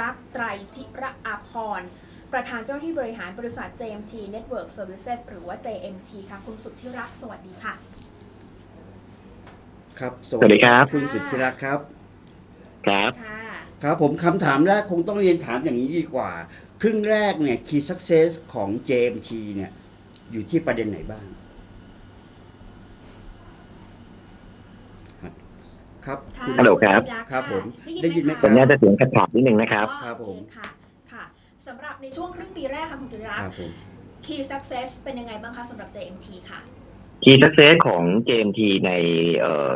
รักษ์ไตรชิระอาภรณ์ประธานเจ้าหน้าที่บริหารบริษัท JMT Network Services หรือว่า JMT ค่ะ คุณสุทธิรักษ์สวัสดีค่ะ ครับสวัสดีครับ คุณสุทธิรักษ์ครับ ครับ ค่ะ ครับผมคำถามแรกคงต้องเรียนถามอย่างนี้ดีกว่า ครึ่งแรกเนี่ย key success ของ JMT เนี่ย อยู่ที่ประเด็นไหนบ้าง ครับค่ะคุณฮัลโหลครับณสุทธิกษ์ครับผมะได้ยินไหมคะสัญญาณจะเสียงขัดขัดๆนิดนึงนะครับ อ๋อครับผม โอเค่ะค่ะสำหรับในช่วงครึ่งปีแรกค่ะคุณสุทธิรักครัษ์บผม Key Success เป็นยังไงบ้างคะสำหรับ JMT ค่ะ Key Success ของ JMT ในเอ่อ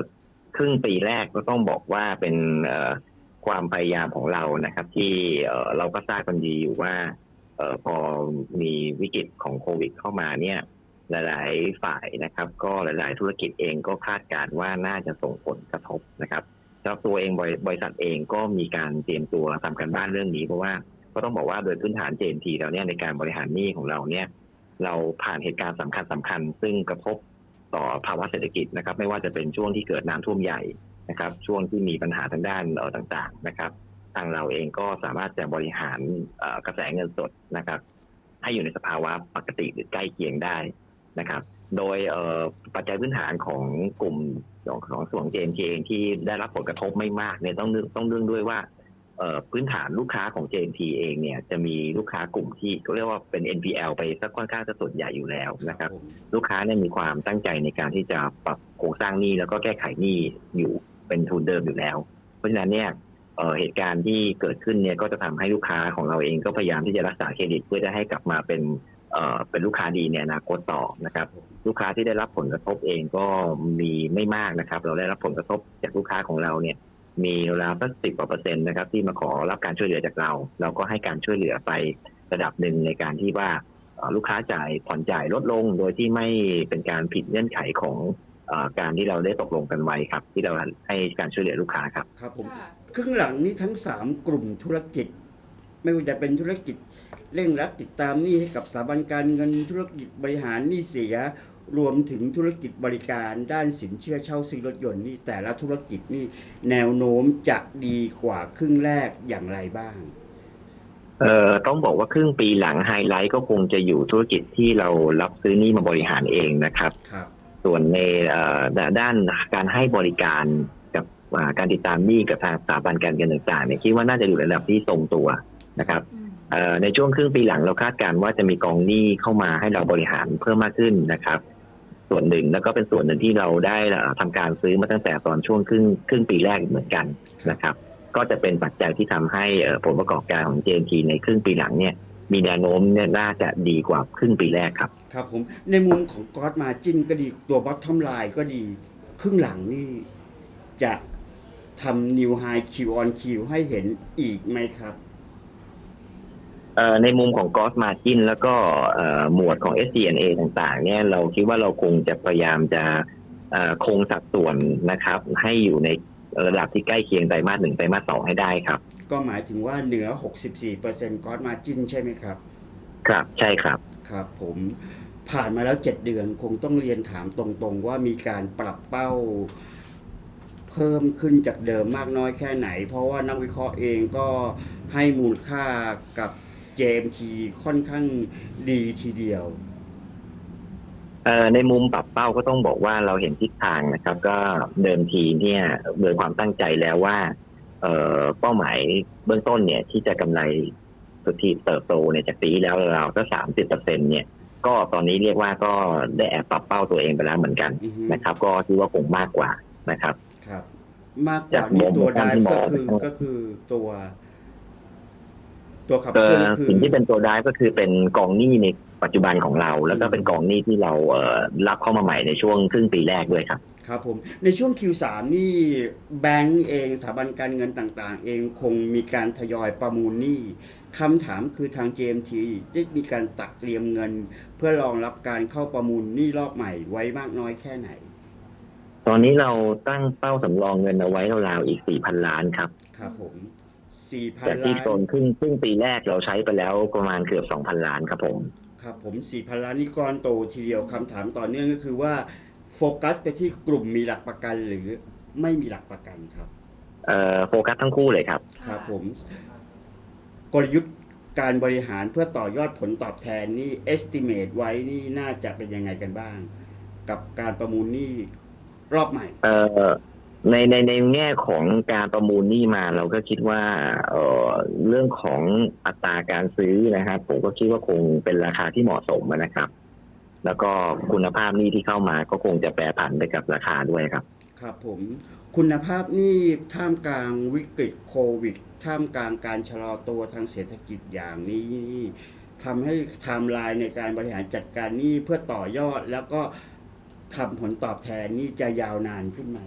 ครึ่งปีแรกก็ต้องบอกว่าเป็นเอ่อความพยายามของเรานะครับ ที่เอ่อเราก็ทราบกันดีอยู่ว่าเอ่อพอมีวิกฤตของโควิดเข้ามาเนี่ย หลาย ๆ ฝ่ายนะครับ ก็หลาย ๆ ธุรกิจเองก็คาดการณ์ว่าน่าจะส่งผลกระทบนะครับสำหรับตัวเองบริบริษัทเองก็มีการเตรียมตัวทำกันบ้านเรื่องนี้เพราะว่าก็ต้องบอกว่าโดยพื้นฐาน JMT เราเนี่ยในการบริหารหนี้ของเราเนี่ย เราผ่านเหตุการณ์สำคัญสำคัญ ซึ่งกระทบต่อภาวะเศรษฐกิจนะครับ ไม่ว่าจะเป็นช่วงที่เกิดน้ำท่วมใหญ่นะครับ ช่วงที่มีปัญหาทางด้านต่างๆนะครับ ทางเราเองก็สามารถจะบริหารกระแสเงินสดนะครับ ให้อยู่ในสภาวะปกติหรือใกล้เคียงได้ นะครับ โดยเอ่อปัจจัยพื้นฐานของกลุ่มของของส่วนเจมเองที่ได้รับผลกระทบไม่มากเนี่ยต้องเนื่องต้องเรื่องด้วยว่าเอ่อพื้นฐานลูกค้าของ JMT เองเนี่ยจะมีลูกค้ากลุ่มที่เขาเรียกว่าเป็น NPL ไปสักค่อนข้างจะส่วนใหญ่อยู่แล้วนะครับผมลูกค้าเนี่ยมีความตั้งใจในการที่จะปรับโครงสร้างหนี้แล้วก็แก้ไขหนี้อยู่เป็นทุนเดิมอยู่แล้ว เพราะฉะนั้นเนี่ยเอ่อเหตุการณ์ที่เกิดขึ้นเนี่ยก็จะทำให้ลูกค้าของเราเองก็พยายามที่จะรักษาเครดิต เพื่อจะให้กลับมาเป็น เอ่อเป็นลูกค้าดีในอนาคตต่อนะครับ ลูกค้าที่ได้รับผลกระทบเองก็มีไม่มากนะครับ เราได้รับผลกระทบจากลูกค้าของเราเนี่ย มีราวสักสิบกว่าเปอร์เซ็นต์นะครับ ที่มาขอรับการช่วยเหลือจากเรา เราก็ให้การช่วยเหลือไประดับหนึ่งในการที่ว่าเอ่อลูกค้าจ่ายผ่อนจ่ายลดลง โดยที่ไม่เป็นการผิดเงื่อนไขของเออการที่เราได้ตกลงกันไว้ครับ ที่เราให้การช่วยเหลือลูกค้าครับครับผมค่ะครึ่งหลังนี้ทั้ง 3 กลุ่มธุรกิจ ไม่ว่าจะเป็นธุรกิจ เร่งรัดติดตามหนี้ให้กับสถาบันการเงินธุรกิจบริหารหนี้เสีย รวมถึงธุรกิจบริการด้านสินเชื่อเช่าซื้อรถยนต์นี่แต่ละธุรกิจนี่แนวโน้มจะดีกว่าครึ่งแรกอย่างไรบ้างเอ่อต้องบอกว่าครึ่งปีหลังไฮไลท์ก็คงจะอยู่ธุรกิจที่เรารับซื้อหนี้มาบริหารเองนะครับครับ ส่วนในเอ่อดด้านการให้บริการกับอ่าการติดตามหนี้กับทางสถาบันการเงินต่างๆเนี่ยคิดว่าน่าจะอยู่ในระดับที่ทรงตัวนะครับอืมเอ่อ ในช่วงครึ่งปีหลังเราคาดการณ์ว่าจะมีกองหนี้เข้ามาให้เราบริหารเพิ่มมากขึ้นนะครับ ส่วนหนึ่งแล้วก็เป็นส่วนหนึ่งที่เราได้เอ่อทำการซื้อมาตั้งแต่ตอนช่วงครึ่งครึ่งปีแรกเหมือนกันนะครับ ก็จะเป็นปัจจัยที่ทำให้ผลประกอบการของ JMT ในครึ่งปีหลังเนี่ยมีแนวโน้มเนี่ยน่าจะดีกว่าครึ่งปีแรกครับ ครับผมในมุมของกอ d มาจินก็ดีตัวบอททอมไลน์ก็ดี ครึ่งหลังนี่จะทำนิวไฮคิวออนคิวให้เห็นอีกไหมครับ ในมุมของ Gross Margin แล้วก็เอ่อหมวดของ SG&A ต่างๆ เนี่ยเราคิดว่าเราคงจะพยายามจะเอ่อคงสัดส่วนนะครับ ให้อยู่ในระดับที่ใกล้เคียงไตรมาสหนึ่งไตรมาสสองให้ได้ครับ ก็หมายถึงว่าเหนือ 64%กอ d มาจินใช่ไหมครับ ครับใช่ครับ ครับผมผ่านมาแล้ว 7 เดือนคงต้องเรียนถามตรงๆ ว่ามีการปรับเป้าเพิ่มขึ้นจากเดิมมากน้อยแค่ไหน เพราะว่านักวิเคราะห์เองก็ให้มูลค่ากับ JMT ค่อนข้างดีทีเดียว เอ่อในมุมปรับเป้าก็ต้องบอกว่าเราเห็นทิศทางนะครับ ก็เดิมทีเนี่ยโดยความตั้งใจแล้วว่า เอ่อเป้าหมายเบื้องต้นเนี่ย ที่จะกำไรสุทธิเติบโตเนี่ยจากปีที่แล้วเราก็สามสิบเปอร์เซ็นเนี่ย ก็ตอนนี้เรียกว่าก็ได้แอบปรับเป้าตัวเองไปแล้วเหมือนกันอือฮึ นะครับ ก็คิดว่าคงมากกว่านะครับครับมากกว่านี้ตัวไดฟ์ก็คือก็คือตัว ตัวขับเอ่เคลื่อนอคือสิ่งที่เป็นตัวได้ก็คือเป็นกองหนี้ในปัจจุบันของเรา แล้วก็เป็นกองหนี้ที่เราเอ่อรับเข้ามาใหม่ในช่วงครึ่งปีแรกด้วยครับ ครับผม ในช่วง Q3 นี่แบงก์เองสถาบันการเงินต่าง ๆ เองคงมีการทยอยประมูลหนี้คำถามคือทาง JMT ได้มีการตักเตรียมเงิน เพื่อรองรับการเข้าประมูลหนี้รอบใหม่ไว้มากน้อยแค่ไหน ตอนนี้เราตั้งเป้าสำรองเงินเอาไว้ราวๆอีก4,000 ล้านครับ ครับผม จาก4,000ที่ล้าโซนนครึ่งครึ่งปีแรกเราใช้ไปแล้วประมาณเกือบ 2,000 ล้านครับผม ครับผม 4,000 ล้านนี่ก้อนโตทีเดียวคำถามต่อเนื่องก็คือว่าโฟกัสไปที่กลุ่มมีหลักประกันหรือไม่มีหลักประกันครับ เอ่อโฟกัสทั้งคู่เลยครับ ครับผม กลยุทธ์การบริหารเพื่อต่อยอดผลตอบแทนนี่ estimate ไว้นี่น่าจะเป็นยังไงกันบ้าง กับการประมูลหนี่รอบใหม่ เอ่อ ในในในแง่ของการประมูลนี้มาเราก็คิดว่าเอ่อเรื่องของอัตราการซื้อนะครับผมก็คิดว่าคงเป็นราคาที่เหมาะสมนะครับ แล้วก็คุณภาพนี้ที่เข้ามาก็คงจะแปรผันไปกับราคาด้วยครับ ครับผมคุณภาพนี่ท่ามกลางวิกฤตโควิด ท่ามกลางการชะลอตัวทางเศรษฐกิจอย่างนี้ทำให้ไทม์ไลน์ในการบริหารจัดการนี้เพื่อต่อยอดแล้วก็ทำผลตอบแทนนี่จะยาวนานขึ้นไหม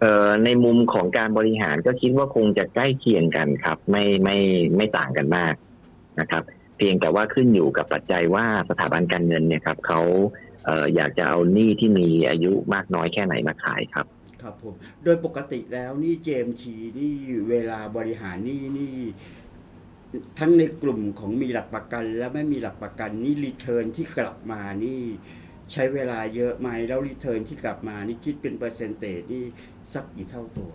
เอ่อในมุมของการบริหารก็คิดว่าคงจะใกล้เคียงกันครับ ไม่ไม่ไม่ต่างกันมากนะครับ เพียงแต่ว่าขึ้นอยู่กับปัจจัยว่าสถาบันการเงินเนี่ยครับเขาเอ่ออยากจะเอาหนี้ที่มีอายุมากน้อยแค่ไหนมาขายครับ ครับผม โดยปกติแล้วนี่เจมทีนี่เวลาบริหารหนี่นี่ ทั้งในกลุ่มของมีหลักประกัน และไม่มีหลักประกันนี่รีเทิร์นที่กลับมานี่ ใช้เวลาเยอะไหมแล้วรีเทิร์นที่กลับมานี่คิดเป็นเปอร์เซนเตจนี่สักกี่เท่าตัว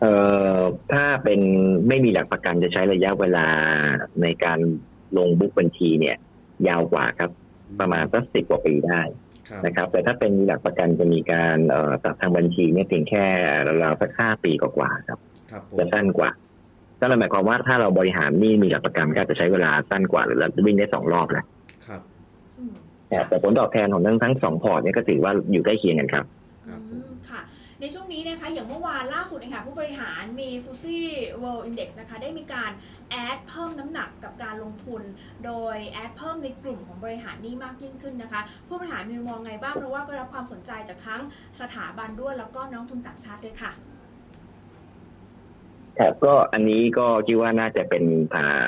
เอ่อถ้าเป็นไม่มีหลักประกันจะใช้ระยะเวลาในการลงบุ๊กบัญชีเนี่ย ยาวกว่าครับ ประมาณสักสิบกว่าปีได้ครับนะครับ แต่ถ้าเป็นมีหลักประกันจะมีการเอ่อตัดทางบัญชีเนี่ยเพียงแค่ราวๆสักห้าปีกว่าๆครับครับผมจะสั้นกว่าก็เลยหมายความว่าถ้าเราบริหารหนี้มีหลักประกันก็อาจจะใช้เวลาสั้นกว่าหรือเราวิ่งได้สองรอบแหละ ครับอืมแต่แต่ผลตอบแทนของทั้งทั้งสองพอร์ตเนี่ยก็ถือว่าอยู่ใกล้เคียงกันครับครับผอืมมค่ะ ในช่วงนี้นะคะ อย่างเมื่อวานล่าสุดนะคะผู้บริหารมีฟูซี่ World Index นะคะได้มีการแอดเพิ่มน้ำหนักกับการลงทุน โดยแอดเพิ่มในกลุ่มของบริหารหนี้มากยิ่งขึ้นนะคะ ผู้บริหารมีมุมมองไงบ้าง เพราะว่าก็รับความสนใจจากทั้งสถาบันด้วยแล้วก็นักลงทุนต่างชาติด้วยค่ะ ครับก็อันนี้ก็คิดว่าน่าจะเป็นอ่า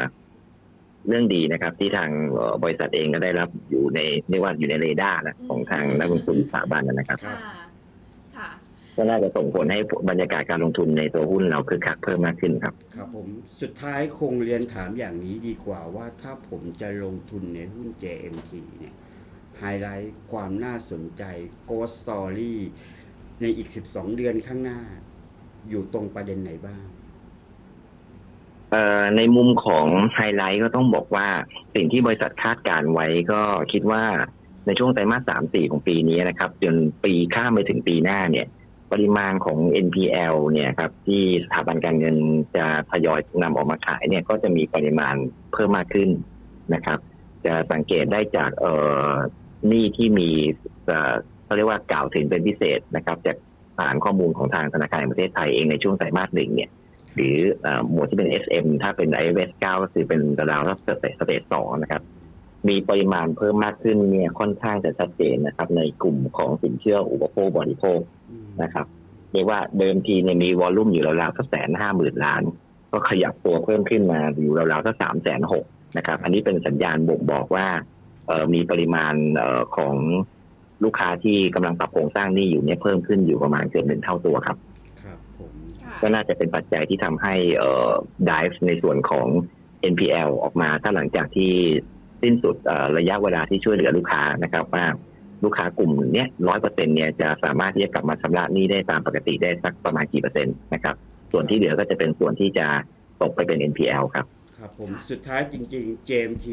เรื่องดีนะครับ ที่ทางเอ่อบริษัทเองก็ได้รับอยู่ในเรียกว่าอยู่ในเรดาร์นะของทางนักลงทุนสถาบันนะครับครับค่ะค่ะ ก็น่าจะส่งผลให้บรรยากาศการลงทุนในตัวหุ้นเราคึกคักเพิ่มมากขึ้นครับ ครับผมสุดท้ายคงเรียนถามอย่างนี้ดีกว่าว่าถ้าผมจะลงทุนในหุ้น JMT เนี่ยไฮไลท์ความน่าสนใจ Ghost Story ในอีก 12 เดือนข้างหน้า อยู่ตรงประเด็นไหนบ้างเอ่อ ในมุมของไฮไลท์ก็ต้องบอกว่าสิ่งที่บริษัทคาดการไว้ก็คิดว่าในช่วงไตรมาสสามสี่ของปีนี้นะครับ จนปีข้ามไปถึงปีหน้าเนี่ย ปริมาณของ NPL เนี่ยครับที่สถาบันการเงินจะทยอยนำออกมาขายเนี่ยก็จะมีปริมาณเพิ่มมากขึ้นนะครับ จะสังเกตได้จากเอ่อหนี้ที่มีเอ่อเขาเรียกว่ากล่าวถึงเป็นพิเศษนะครับ จากฐานข้อมูลของทางธนาคารแห่งประเทศไทยเองในช่วงไตรมาสหนึ่งเนี่ย หรือหมวดที่เป็น SM ถ้าเป็น IFS 9 ก็คือเป็นราวๆสเตสเตทสองนะครับ มีปริมาณเพิ่มมากขึ้นเนี่ยค่อนข้างจะชัดเจนนะครับ ในกลุ่มของสินเชื่ออุปโภคบริโภคนะครับเรียกว่าเดิมทีเนี่ยมีวอลลุ่มอยู่ราวๆสักแสนห้าหมื่นล้าน ก็ขยับตัวเพิ่มขึ้นมาอยู่ราวๆสักสามแสนหกนะครับ อันนี้เป็นสัญญาณบ่งบอกว่าเมีปริมาณของลูกค้าที่กำลังปรับโครงสร้างนี้อยู่เนี่ยเพิ่มขึ้นอยู่ประมาณเกือบหนึ่งเท่าตัวครับ ก็น่าจะเป็นปัจจัยที่ทำให้เอ่อ dive ในส่วนของ NPL ออกมา ถ้าหลังจากที่สิ้นสุดเอ่อระยะเวลาที่ช่วยเหลือลูกค้านะครับว่าลูกค้ากลุ่มเนี้ยร้อยเปอร์เซ็นเนี่ยจะสามารถที่จะกลับมาชำระหนี้ได้ตามปกติได้สักประมาณกี่เปอร์เซ็นต์นะครับ ส่วนที่เหลือก็จะเป็นส่วนที่จะตกไปเป็น NPL ครับ ครับผมค่ะสุดท้ายจริงๆ JMT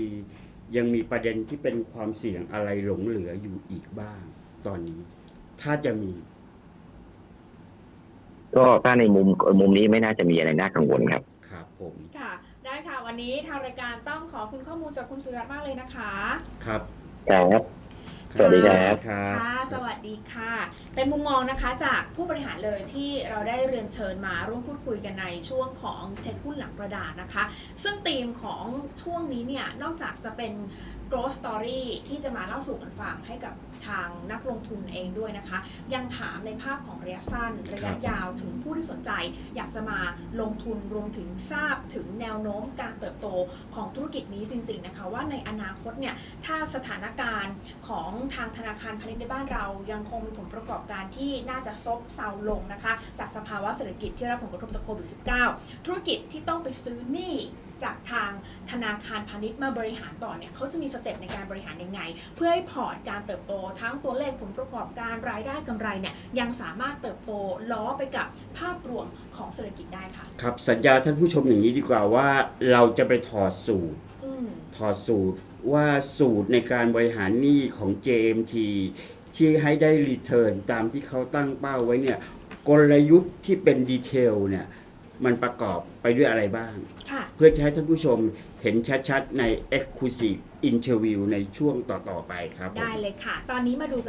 ยังมีประเด็นที่เป็นความเสี่ยงอะไรหลงเหลืออยู่อีกบ้างตอนนี้ ถ้าจะมี ก็ถ้าในมุมมุมนี้ไม่น่าจะมีอะไรน่ากังวลครับ ครับผมค่ะ ได้ค่ะ วันนี้ทางรายการต้องขอบคุณข้อมูลจากคุณสุรัตน์มากเลยนะคะ ครับครับ สวัสดีครับ ครับค่ะสวัสดีค่ะ เป็นมุมมองนะคะจากผู้บริหารเลยที่เราได้เรียนเชิญมาร่วมพูดคุยกันในช่วงของเช็คหุ้นหลังกระดาษนะคะ ซึ่งธีมของช่วงนี้เนี่ย นอกจากจะเป็น growth story ที่จะมาเล่าสู่กันฟังให้กับทางนักลงทุนเองด้วยนะคะ ยังถามในภาพของระยะสั้น ระยะยาวถึงผู้ที่สนใจ อยากจะมาลงทุนรวมถึงทราบถึงแนวโน้มการเติบโตของธุรกิจนี้จริง ๆนะคะ ว่าในอนาคตเนี่ยถ้าสถานการณ์ของทางธนาคารพาณิชย์ในบ้านเรายังคงมีผลประกอบการที่น่าจะซบเซาลงนะคะ จากสภาวะเศรษฐกิจที่รับผลกระทบจากโควิด -19 ธุรกิจที่ต้องไปซื้อหนี้จากทางธนาคารพาณิชย์มาบริหารต่อเนี่ยเขาจะมีสเต็ปในการบริหารยังไง เพื่อให้พอร์ตการเติบโตทั้งตัวเลขผลประกอบการรายได้กำไรเนี่ยยังสามารถเติบโตล้อไปกับภาพรวมของเศรษฐกิจได้ค่ะ ครับสัญญาท่านผู้ชมอย่างนี้ดีกว่าว่าเราจะไปถอดสูตรอืมถอดสูตรว่าสูตรในการบริหารหนี้ของ JMT ที่ให้ได้รีเทิร์นตามที่เขาตั้งเป้าไว้เนี่ยกลยุทธ์ที่เป็นดีเทลเนี่ยมันประกอบไปด้วยอะไรบ้างค่ะเพื่อจะให้ท่านผู้ชมเห็นชัดๆใน Exclusive อินเทอร์วิวในช่วงต่อ ๆ ไปครับผม ได้เลยค่ะ ตอนนี้มาดูกัน